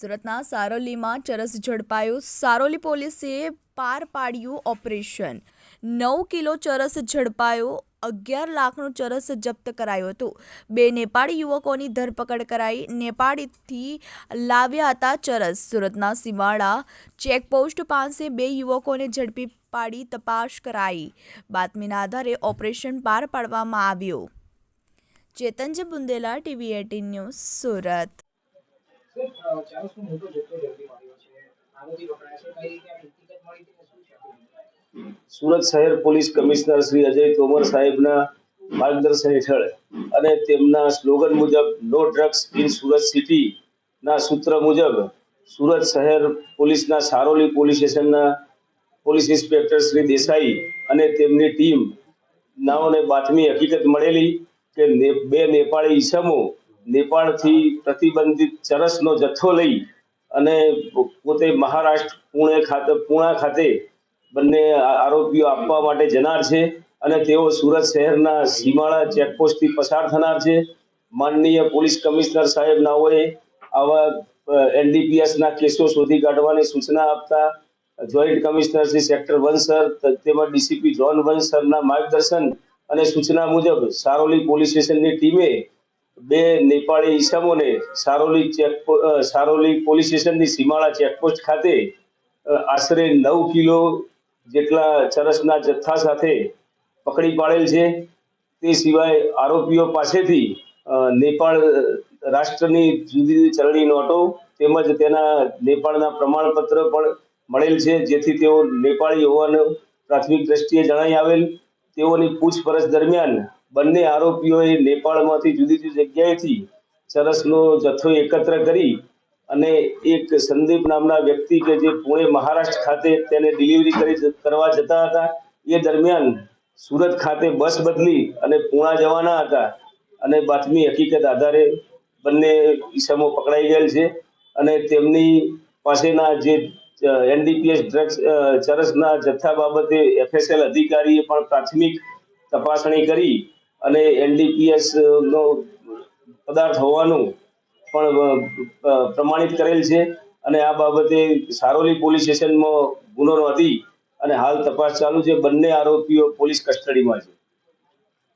સુરતના સારોલીમાં ચરસ ઝડપાયું. સારોલી પોલીસે પાર પાડ્યું ઓપરેશન. નવ કિલો ચરસ ઝડપાયો. અગિયાર લાખનું ચરસ જપ્ત કરાયું હતું. બે નેપાળી યુવકોની ધરપકડ કરાઈ. નેપાળથી લાવ્યા હતા ચરસ. સુરતના સીમાડા ચેકપોસ્ટ પાસે બે યુવકોને ઝડપી પાડી તપાસ કરાઈ. બાતમીના આધારે ઓપરેશન પાર પાડવામાં આવ્યું. ચેતનજ Bundela TV eighteen news Surat. છે? સુરત શહેર પોલીસ કમિશનર શ્રી અજય તોમર સાહેબના માર્ગદર્શન હેઠળ અને તેમના સ્લોગન મુજબ no drugs in Surat city ના સૂત્ર મુજબ સુરત શહેર પોલીસના સારોલી પોલીસ સ્ટેશનના પોલીસ ઇન્સ્પેક્ટર શ્રી દેસાઈ અને તેમની ટીમ નાઓને બાતમી હકીકત મળેલી કે બે નેપાળી ઈસમો નેપાળથી પ્રતિબંધિત ચરસનો જથ્થો લઈ અને પોતે મહારાષ્ટ્ર, પુણે ખાતે, પૂણા ખાતે બંને આરોપીઓ આપવા માટે જનાર છે અને તેઓ સુરત શહેરના સીમાળા ચેકપોસ્ટથી પસાર થનાર છે. માનનીય પોલીસ કમિશનર સાહેબ નાઓએ આવા એનડીપીએસના કેસો શોધી કાઢવાની સૂચના આપતા joint commissioner Shri sector one sir તેમજ ડીસીપી ઝોન વન સરના માર્ગદર્શન અને સૂચના મુજબ સારોલી પોલીસ સ્ટેશનની ટીમે બે નેપાળી ઈસમોને સારોલી ચેક સારોલી પોલીસ સ્ટેશનની સીમાળા ચેકપોસ્ટ ખાતે આશરે નવ કિલો જેટલા ચરસના જથ્થા સાથે પકડી પાડેલ છે. તે સિવાય આરોપીઓ પાસેથી નેપાળ રાષ્ટ્રની જુદી જુદી ચલણી નોટો તેમજ તેના નેપાળના પ્રમાણપત્ર પણ મળેલ છે, જેથી તેઓ નેપાળી હોવાનું પ્રાથમિક દ્રષ્ટિએ જણાઈ આવેલ. તેઓની પૂછપરછ દરમિયાન બંને આરોપીઓએ નેપાળમાંથી જુદી જુદી જગ્યાએથી ચરસનો જથ્થો એકત્ર કરી અને એક સંદીપ નામના વ્યક્તિ કે જે પુણે, મહારાષ્ટ્ર ખાતે તેને ડિલિવરી કરી કરવા જતા હતા. એ દરમિયાન સુરત ખાતે બસ બદલી અને પૂણા જવાના હતા. અને બાતમી હકીકત આધારે બંને ઈસમો પકડાઈ ગયેલ છે અને તેમની પાસેના જે એનડીપીએસ ડ્રગ્સ ચરસના જથ્થા બાબતે એફએસએલ અધિકારીએ પણ પ્રાથમિક તપાસણી કરી અને એનડીપીએસ નો પદાર્થ હોવાનું પણ પ્રમાણિત કરેલ છે. અને આ બાબતે સારોલી પોલીસ સ્ટેશનમાં ગુનો નોંધી અને હાલ તપાસ ચાલુ છે. બંને આરોપીઓ પોલીસ કસ્ટડીમાં છે.